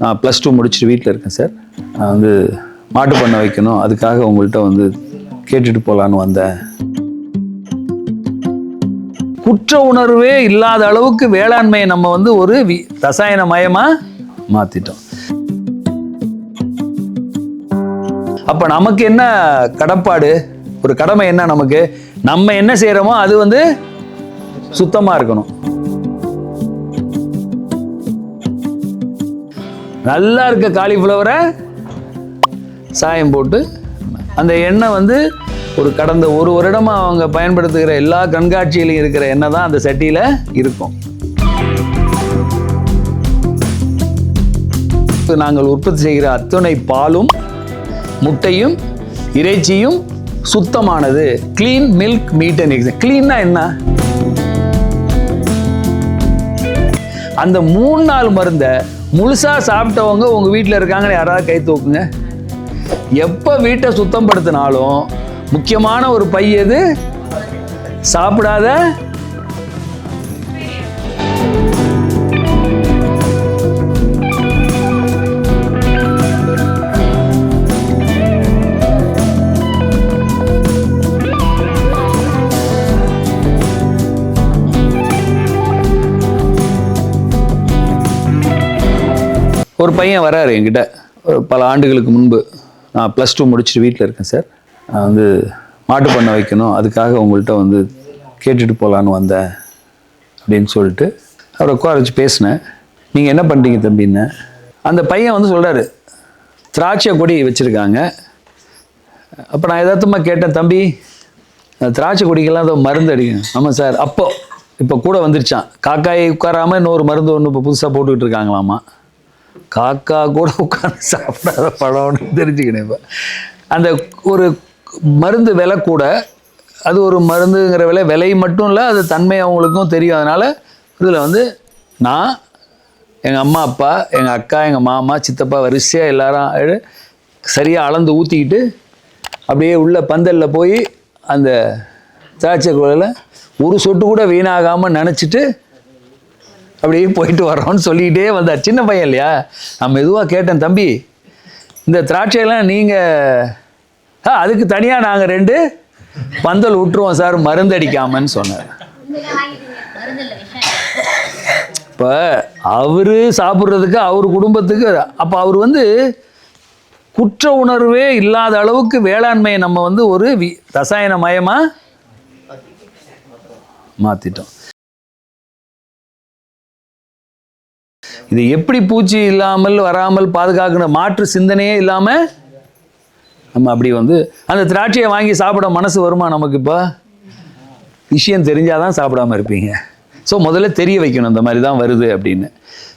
நான் plus two முடிச்சுட்டு வீட்டில் இருக்கேன் சார். நான் வந்து மாட்டு பண்ண வைக்கணும். அதுக்காக உங்கள்கிட்ட வந்து கேட்டுட்டு போகலான்னு வந்தேன். குற்ற உணர்வே இல்லாத அளவுக்கு வேளாண்மையை நம்ம வந்து ஒரு வி ரசாயன மயமாக மாற்றிட்டோம் அப்போ நமக்கு என்ன கடப்பாடு? ஒரு கடமை என்ன நமக்கு? நம்ம என்ன செய்கிறோமோ அது வந்து சுத்தமாக இருக்கணும். நல்லா இருக்க காலிஃப்ளவரை சாயம் போட்டு அந்த எண்ணெய் வந்து ஒரு கடந்த ஒரு வருடமாக அவங்க பயன்படுத்துகிற எல்லா கண்காட்சியிலையும் இருக்கிற எண்ணெய் தான் அந்த சட்டியில் இருக்கும். நாங்கள் உற்பத்தி செய்கிற அத்துணை பாலும் முட்டையும் இறைச்சியும் சுத்தமானது. Clean milk meat and eggs கிளீன்னா என்ன? அந்த மூணு நாள் மருந்தை முழுசாக சாப்பிட்டவங்க உங்கள் வீட்டில் இருக்காங்கன்னு யாராவது கை தூக்குங்க. எப்போ வீட்டை சுத்தம் படுத்தினாலும் முக்கியமான ஒரு பை எது? சாப்பிடாத ஒரு பையன் வராரு என்கிட்ட. ஒரு பல ஆண்டுகளுக்கு முன்பு. நான் ப்ளஸ் டூ முடிச்சுட்டு வீட்டில் இருக்கேன் சார். நான் வந்து மாட்டு பண்ண வைக்கணும். அதுக்காக உங்கள்கிட்ட வந்து கேட்டுட்டு போகலான்னு வந்தேன் அப்படின்னு சொல்லிட்டு அவரை உட்கார வச்சு பேசினேன். நீங்கள் என்ன பண்ணுறீங்க தம்பின்னு அந்த பையன் வந்து சொல்கிறாரு திராட்சை கொடி வச்சுருக்காங்க. அப்போ நான் எதார்த்தமாக கேட்டேன் தம்பி திராட்சை கொடிக்கெல்லாம் ஏதோ மருந்து அடிக்கணும் ஆமாம் சார் அப்போ இப்போ கூட வந்துருச்சான் காக்காயை உட்காராம இன்னொரு மருந்து ஒன்று இப்போ புதுசாக போட்டுக்கிட்டு இருக்காங்களாமா? காக்கா கூட உட்காந்து சாப்பிடாத பழம்னு தெரிஞ்சுக்கினேன் இப்போ. அந்த ஒரு மருந்து விலை கூட அது ஒரு மருந்துங்கிற விலை விலை மட்டும் இல்லை அது தன்மை அவங்களுக்கும் தெரியும். அதனால் இதில் வந்து நான் எங்கள் அம்மா அப்பா எங்கள் அக்கா எங்கள் மாமா சித்தப்பா வரிசையாக எல்லாரும் சரியாக அளந்து ஊற்றிக்கிட்டு அப்படியே உள்ள பந்தலில் போய் அந்த திராட்சை குழையில் ஒரு சொட்டு கூட வீணாகாமல் நினச்சிட்டு அப்படியே போயிட்டு வர்றோம்னு சொல்லிக்கிட்டே வந்தார். சின்ன பையன் இல்லையா? நான் மெதுவாக கேட்டேன் தம்பி இந்த திராட்சையெல்லாம் நீங்கள் ஆ அதுக்கு தனியாக நாங்கள் ரெண்டு பந்தல் விட்டுருவோம் சார் மருந்தடிக்காமன்னு சொன்னார். இப்போ அவர் சாப்பிட்றதுக்கு அவர் குடும்பத்துக்கு அப்போ அவர் வந்து குற்ற உணர்வே இல்லாத அளவுக்கு வேளாண்மையை நம்ம வந்து ஒரு வி ரசாயன மயமாக மாற்றிட்டோம் இது எப்படி பூச்சி இல்லாமல் வராமல் பாதுகாக்கணும் மாற்று சிந்தனையே இல்லாமல் நம்ம அப்படி வந்து அந்த திராட்சையை வாங்கி சாப்பிட மனசு வருமா நமக்கு இப்போ? விஷயம் தெரிஞ்சால் தான் சாப்பிடாம இருப்பீங்க. ஸோ முதல்ல தெரிய வைக்கணும் இந்த மாதிரி தான் வருது அப்படின்னு.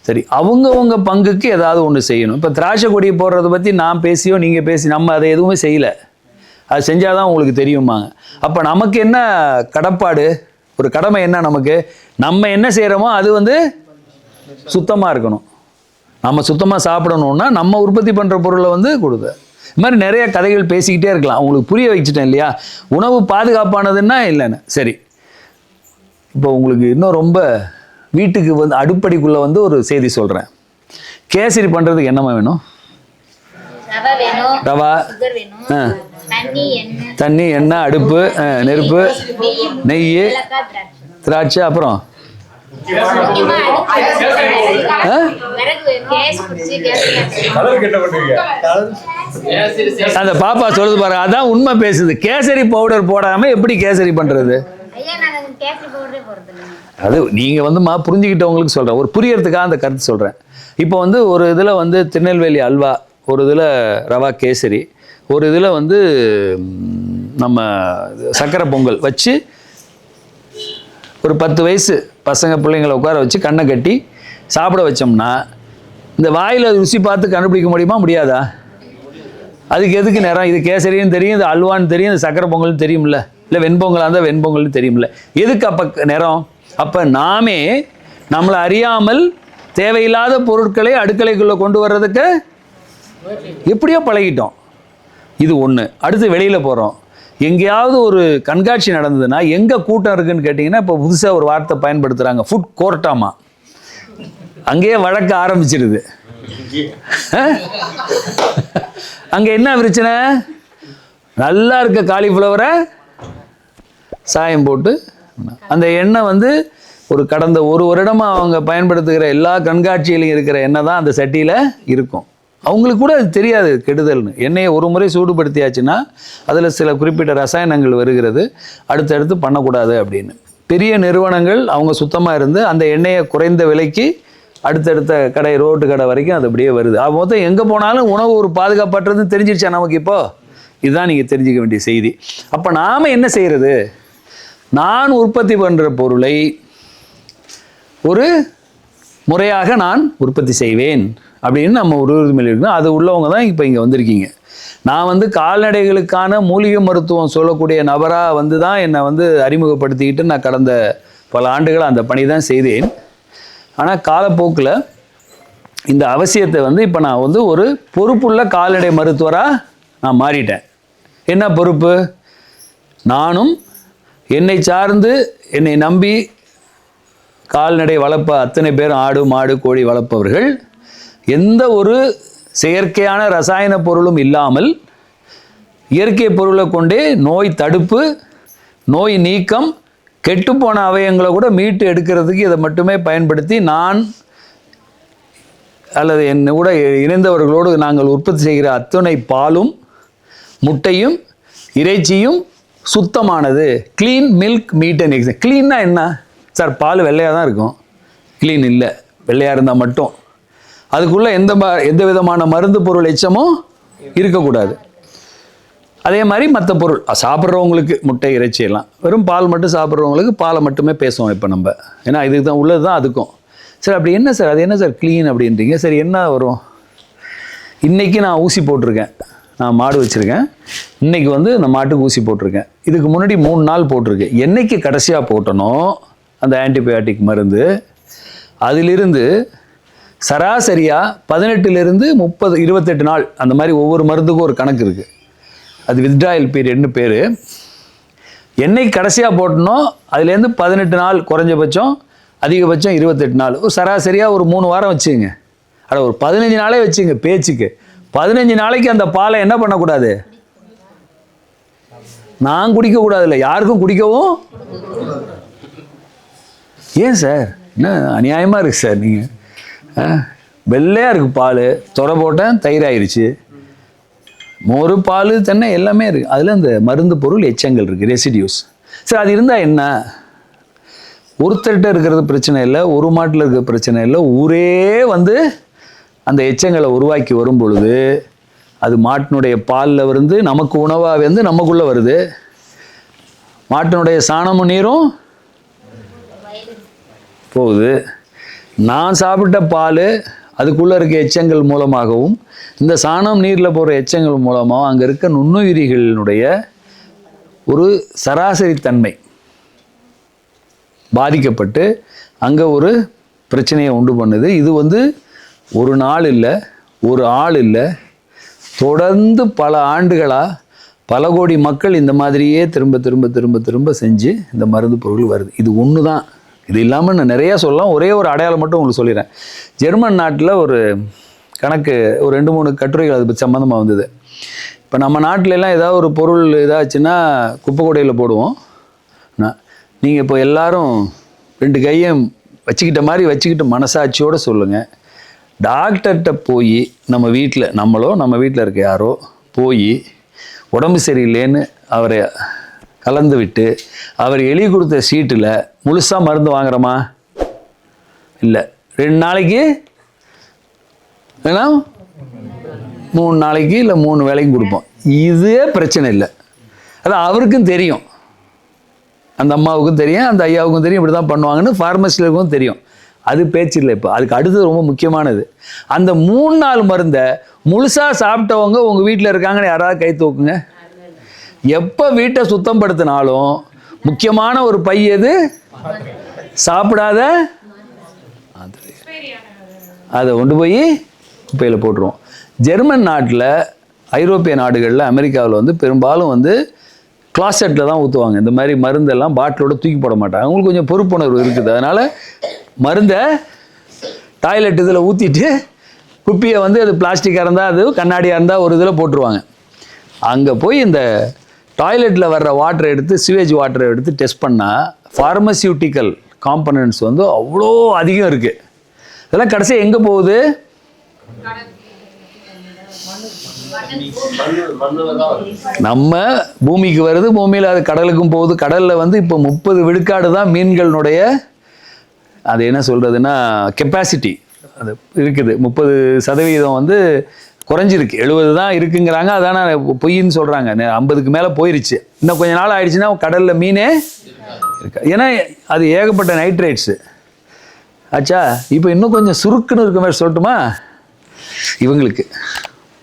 சரி அவங்கவுங்க பங்குக்கு ஏதாவது ஒன்று செய்யணும். இப்போ திராட்சை கொடி போடுறத பற்றி நான் பேசியோ நீங்கள் பேசி நம்ம அதை எதுவுமே செய்யலை. அது செஞ்சால் தான் உங்களுக்கு தெரியுமாங்க. அப்போ நமக்கு என்ன கடப்பாடு? ஒரு கடமை என்ன நமக்கு? நம்ம என்ன செய்கிறோமோ அது வந்து சுத்தமாக இருக்கணும். நம்ம சுத்தமாக சாப்பிடணும்னா நம்ம உற்பத்தி பண்ணுற பொருளை வந்து கொடுது இது மாதிரி நிறைய கதைகள் பேசிக்கிட்டே இருக்கலாம். உங்களுக்கு புரிய வச்சுட்டேன் இல்லையா? உணவு பாதுகாப்பானதுன்னா இல்லைன்னு. சரி. இப்போ உங்களுக்கு இன்னும் ரொம்ப வீட்டுக்கு வந்து அடுப்படிக்குள்ளே வந்து ஒரு செய்தி சொல்கிறேன் கேசரி பண்ணுறதுக்கு என்னம்மா வேணும்? ரவை தண்ணி எண்ணெய். அடுப்பு நெருப்பு நெய். திராட்சை அப்புறம்? அந்த பாப்பா சொல்லுது பாரு அதான் உண்மை பேசுது. கேசரி பவுடர் போடாமல் எப்படி கேசரி நாங்க இல்லைங்க அது நீங்கள் வந்து மா புரிஞ்சுக்கிட்டவங்களுக்கு சொல்கிறேன் ஒரு புரியறதுக்காக அந்த கருத்து சொல்கிறேன் இப்போ வந்து ஒரு இதில் வந்து திருநெல்வேலி அல்வா ஒரு இதில் ரவா கேசரி ஒரு இதில் வந்து நம்ம சக்கரை பொங்கல் வச்சு ஒரு பத்து வயசு பசங்க பிள்ளைங்களை உட்கார வச்சு கண்ணை கட்டி சாப்பிட வச்சோம்னா இந்த வாயில் ருசி பார்த்து கண்டுபிடிக்க முடியுமா? முடியாதா? அதுக்கு எதுக்கு நேரம்? இது கேசரின்னு தெரியும் இது அல்வான்னு தெரியும் இது சக்கரை பொங்கல்னு தெரியும்ல. இல்லை வெண்பொங்கலாக இருந்தால் வெண்பொங்கல்னு தெரியும்ல. எதுக்கு அப்போ நேரம்? அப்போ நாமே நம்மளை அறியாமல் தேவையில்லாத பொருட்களை அடுக்கலைக்குள்ளே கொண்டு வர்றதுக்கு எப்படியோ பழகிட்டோம். இது ஒன்று அடுத்து வெளியில் போகிறோம் எங்கேயாவது ஒரு கண்காட்சி நடந்ததுன்னா எங்கே கூட்டம் இருக்குன்னு கேட்டிங்கன்னா இப்போ புதுசாக ஒரு வார்த்தை பயன்படுத்துகிறாங்க ஃபுட் கோர்ட்டாமா அங்கேயே வழக்க ஆரம்பிச்சிருது. அங்கே என்ன பிரச்சனை? நல்லா இருக்க காலிஃப்ளவரை சாயம் போட்டு அந்த எண்ணெய் வந்து ஒரு கடந்த ஒரு வருடமாக அவங்க பயன்படுத்துகிற எல்லா கண்காட்சியிலையும் இருக்கிற எண்ணெய் தான் அந்த சட்டியில் இருக்கும். அவங்களுக்கு கூட அது தெரியாது கெடுதல்னு. எண்ணெயை ஒரு முறை சூடுபடுத்தியாச்சுன்னா அதில் சில குறிப்பிட்ட ரசாயனங்கள் வருகிறது. அடுத்தடுத்து பண்ணக்கூடாது அப்படின்னு. பெரிய நிறுவனங்கள் அவங்க சுத்தமாக இருந்து அந்த எண்ணெயை குறைந்த விலைக்கு அடுத்தடுத்த கடை ரோட்டு கடை வரைக்கும் அது அப்படியே வருது. அது மொத்தம் எங்கே போனாலும் உணவு ஒரு பாதுகாப்பற்றதுன்னு தெரிஞ்சிருச்சா நமக்கு இப்போ? இதுதான் நீங்கள் தெரிஞ்சுக்க வேண்டிய செய்தி. அப்போ நாம் என்ன செய்கிறது நான் உற்பத்தி பண்ணுற பொருளை ஒரு முறையாக நான் உற்பத்தி செய்வேன். அப்படின்னு நம்ம ஒரு உறுதிமொழி இருக்கணும் அது உள்ளவங்க தான் இப்போ இங்கே வந்திருக்கீங்க. நான் வந்து கால்நடைகளுக்கான மூலிகை மருத்துவம் சொல்லக்கூடிய நபராக வந்து தான் என்னை வந்து அறிமுகப்படுத்திக்கிட்டு நான் கடந்த பல ஆண்டுகள் அந்த பணி தான் செய்தேன். ஆனால் காலப்போக்கில் இந்த அவசியத்தை வந்து இப்போ நான் வந்து ஒரு பொறுப்புள்ள கால்நடை மருத்துவராக நான் மாறிட்டேன். என்ன பொறுப்பு? நானும் என்னை சார்ந்து என்னை நம்பி கால்நடை வளர்ப்ப அத்தனை பேர் ஆடு மாடு கோழி வளர்ப்பவர்கள் எந்த ஒரு செயற்கையான ரசாயன பொருளும் இல்லாமல் இயற்கை பொருளை கொண்டே நோய் தடுப்பு நோய் நீக்கம் கெட்டுப்போன அவயங்களை கூட மீட்டு எடுக்கிறதுக்கு இதை மட்டுமே பயன்படுத்தி நான் அல்லது என் கூட இணைந்தவர்களோடு நாங்கள் உற்பத்தி செய்கிற அத்துணை பாலும் முட்டையும் இறைச்சியும் சுத்தமானது. Clean milk meat and eggs க்ளீன்னா என்ன? சார் பால் வெள்ளையாக தான் இருக்கும். க்ளீன் இல்லை. வெள்ளையாக இருந்தால் மட்டும். அதுக்குள்ளே எந்த ம- எந்த விதமான மருந்து பொருள் எச்சமும் இருக்கக்கூடாது. அதே மாதிரி மற்ற பொருள் சாப்பிட்றவங்களுக்கு முட்டை இறைச்சி எல்லாம். வெறும் பால் மட்டும் சாப்பிட்றவங்களுக்கு பாலை மட்டுமே பேசுவோம் இப்போ நம்ம. ஏன்னா இதுக்கு தான் உள்ளது தான் அதுக்கும். சார் அப்படி என்ன சார்? அது என்ன சார்? க்ளீன் அப்படின்றீங்க. சரி என்ன வரும்? இன்றைக்கி நான் ஊசி போட்டிருக்கேன். நான் மாடு வச்சுருக்கேன். இன்றைக்கி வந்து அந்த மாட்டுக்கு ஊசி போட்டிருக்கேன். இதுக்கு முன்னாடி மூணு நாள் போட்டிருக்கேன் என்றைக்கு கடைசியாக போட்டனோ அந்த ஆன்டிபயோட்டிக் மருந்து அதிலிருந்து சராசரியாக பதினெட்டுலேருந்து முப்பது இருபத்தெட்டு நாள். அந்த மாதிரி ஒவ்வொரு மருந்துக்கும் ஒரு கணக்கு இருக்குது அது வித்ட்ராயல் பீரியட்னு பேர். என்னைக்கு கடைசியாக போட்டனோ அதுலேருந்து பதினெட்டு நாள் குறைஞ்சபட்சம் அதிகபட்சம் இருபத்தெட்டு நாள். ஒரு சராசரியாக ஒரு மூணு வாரம் வச்சுங்க. அட ஒரு பதினஞ்சு நாளே வச்சுங்க பேச்சுக்கு. பதினஞ்சு நாளைக்கு அந்த பாலை என்ன பண்ணக்கூடாது? நான் குடிக்கக்கூடாது இல்லை யாருக்கும் குடிக்கவும்? ஏன் சார்? என்ன அநியாயமாக இருக்குது சார் நீங்கள் வெள்ளையாக இருக்குது பால். துறை போட்டேன் தயிர் ஆயிடுச்சு மோர் பால் தென்னை எல்லாமே இருக்குது அதில் அந்த மருந்து பொருள் எச்சங்கள் இருக்குது ரெசிடியூஸ் சரி அது இருந்தால் என்ன? ஒருத்தர்கிட்ட இருக்கிறது பிரச்சனை இல்லை ஒரு மாட்டில் இருக்கிற பிரச்சனை இல்லை. ஊரே வந்து அந்த எச்சங்களை உருவாக்கி வரும் பொழுது அது மாட்டினுடைய பாலில் இருந்து நமக்கு உணவாக வந்து நமக்குள்ளே வருது. மாட்டினுடைய சாணமும் நீரும் போகுது. நான் சாப்பிட்ட பால் அதுக்குள்ளே இருக்க எச்சங்கள் மூலமாகவும் இந்த சாணம் நீரில் போகிற எச்சங்கள் மூலமாகவும் அங்கே இருக்க நுண்ணுயிரிகளினுடைய ஒரு சராசரி தன்மை பாதிக்கப்பட்டு அங்கே ஒரு பிரச்சனையை உண்டு பண்ணுது. இது வந்து ஒரு நாள் இல்லை ஒரு ஆள் இல்லை. தொடர்ந்து பல ஆண்டுகளாக பல கோடி மக்கள் இந்த மாதிரியே திரும்ப திரும்ப திரும்ப திரும்ப செஞ்சு இந்த மருந்து பொருள் வருது. இது ஒன்று தான் இது இல்லாமல் நான் நிறையா சொல்லலாம். ஒரே ஒரு அடையாளம் மட்டும் உங்களுக்கு சொல்லிடுறேன். ஜெர்மன் நாட்டில் ஒரு கணக்கு ஒரு ரெண்டு மூணு கட்டுரைகள் அது சம்மந்தமாக வந்தது. இப்போ நம்ம நாட்டிலலாம் ஏதாவது ஒரு பொருள் இதாச்சுன்னா குப்பை கொடையில் போடுவோம். நீங்கள் இப்போ எல்லாரும் ரெண்டு கையும் வச்சுக்கிட்ட மாதிரி வச்சுக்கிட்டு மனசாட்சியோடு சொல்லுங்கள் டாக்டர்கிட்ட போய் நம்ம வீட்டில் நம்மளோ நம்ம வீட்டில் இருக்க யாரோ போய் உடம்பு சரியில்லைன்னு அவரை கலந்து விட்டு அவர் எழுதி கொடுத்த சீட்டில் முழுசாக மருந்து வாங்குறோமா? இல்லை. ரெண்டு நாளைக்கு? ஏன்னா மூணு நாளைக்கு இல்லை மூணு வேலைக்கும் கொடுப்போம். இதே பிரச்சனை இல்லை. அது அவருக்கும் தெரியும். அந்த அம்மாவுக்கும் தெரியும் அந்த ஐயாவுக்கும் தெரியும் இப்படி தான் பண்ணுவாங்கன்னு ஃபார்மசிலுக்கும் தெரியும். அது பேச்சு இல்லை இப்போ. அதுக்கு அடுத்தது ரொம்ப முக்கியமானது. அந்த மூணு நாள் மருந்தை முழுசாக சாப்பிட்டவங்க உங்கள் வீட்டில் இருக்காங்கன்னு யாராவது கை தூக்குங்க? எப்போ வீட்டை சுத்தம் படுத்தினாலும் முக்கியமான ஒரு பை எது? சாப்பிடாத அது அதை கொண்டு போய் குப்பையில் போட்டுருவோம். ஜெர்மன் நாட்டில் ஐரோப்பிய நாடுகளில் அமெரிக்காவில் வந்து பெரும்பாலும் வந்து கிளாசெட்டில் தான் ஊற்றுவாங்க இந்த மாதிரி மருந்தெல்லாம் பாட்டிலோட தூக்கி போட மாட்டாங்க. அவங்களுக்கு கொஞ்சம் பொறுப்புணர்வு இருக்குது. அதனால் மருந்தை டாய்லெட் இதில் ஊற்றிட்டு குப்பியை வந்து அது பிளாஸ்டிக்காக இருந்தால் அது கண்ணாடியாக இருந்தால் ஒரு இதில் போட்டுருவாங்க. அங்கே போய் இந்த டாய்லெட்டில் வர்ற வாட்டரை எடுத்து சிவேஜ் வாட்டரை எடுத்து டெஸ்ட் பண்ணால் ஃபார்மசியூட்டிக்கல் காம்பனன்ட்ஸ் வந்து அவ்வளோ அதிகம் இருக்குது இதெல்லாம் கடைசியாக எங்கே போகுது? நம்ம பூமிக்கு வருது பூமியில் அது கடலுக்கும் போகுது. கடலில் வந்து இப்போ முப்பது விழுக்காடு தான் மீன்களினுடைய அது என்ன சொல்கிறதுன்னா கெப்பாசிட்டி அது இருக்குது. முப்பது சதவீதம் வந்து குறைஞ்சிருக்கு. எழுபது தான் இருக்குங்கிறாங்க. அதான பொய்ன்னு சொல்கிறாங்க ஐம்பதுக்கு மேலே போயிருச்சு. இன்னும் கொஞ்ச நாள் ஆயிடுச்சுன்னா கடலில் மீனே இருக்கு? ஏன்னா அது ஏகப்பட்ட நைட்ரேட்ஸு. ஆச்சா? இப்போ இன்னும் கொஞ்சம் சுருக்குன்னு இருக்க மாதிரி சொல்லட்டுமா? இவங்களுக்கு.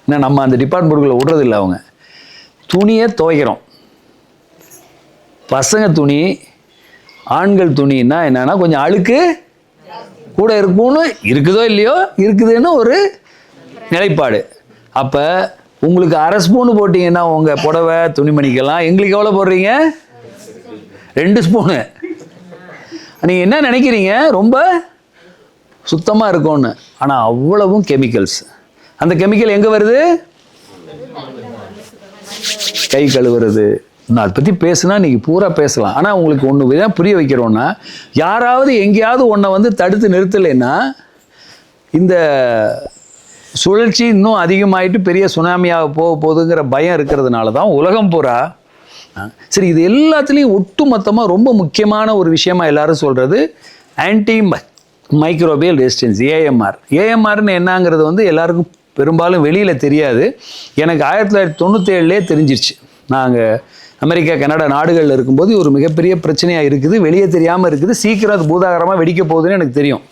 ஏன்னா நம்ம அந்த டிபார்ட்மெண்ட்டுக்குள்ளே விடுறதில்ல அவங்க. துணியை துவைக்கிறோம். பசங்க துணி ஆண்கள் துணின்னா என்னன்னா கொஞ்சம் அழுக்கு கூட இருக்கும்னு இருக்குதோ இல்லையோ இருக்குதுன்னு ஒரு நிலைப்பாடு. அப்போ உங்களுக்கு அரை ஸ்பூனு போட்டிங்கன்னா உங்கள் புடவை துணிமணிக்கெல்லாம் எங்களுக்கு எவ்வளோ போடுறீங்க? ரெண்டு ஸ்பூனு நீங்கள் என்ன நினைக்கிறீங்க? ரொம்ப சுத்தமாக இருக்கும்னு. ஆனால் அவ்வளவும் கெமிக்கல்ஸ் அந்த கெமிக்கல் எங்கே வருது? கை கழுவுறது. நான் அதை பற்றி பேசுனா நீங்கள் பூரா பேசலாம். ஆனால் உங்களுக்கு ஒன்று தான் புரிய வைக்கிறோன்னா யாராவது எங்கேயாவது ஒன்றை வந்து தடுத்து நிறுத்தலைன்னா இந்த சுழற்சி இன்னும் அதிகமாயிட்டு பெரிய சுனாமியாக போக போகுதுங்கிற பயம் இருக்கிறதுனால தான் உலகம் பூரா சரி இது எல்லாத்துலேயும் ஒட்டுமொத்தமாக ரொம்ப முக்கியமான ஒரு விஷயமா எல்லாரும் சொல்கிறது ஆன்டி மைக்ரோபியல் ரெசிஸ்டன்ஸ் ஏஎம்ஆர் ஏஎம்ஆர்னு என்னங்கிறது வந்து எல்லாருக்கும் பெரும்பாலும் வெளியில் தெரியாது. எனக்கு ஆயிரத்தி தொள்ளாயிரத்தி தொண்ணூற்றேழுலே தெரிஞ்சிருச்சு. நாங்கள் அமெரிக்கா கனடா நாடுகளில் இருக்கும்போது ஒரு மிகப்பெரிய பிரச்சனையாக இருக்குது. வெளியே தெரியாமல் இருக்குது. சீக்கிரம் அது பூதாகரமாக வெடிக்க போகுதுன்னு எனக்கு தெரியும்.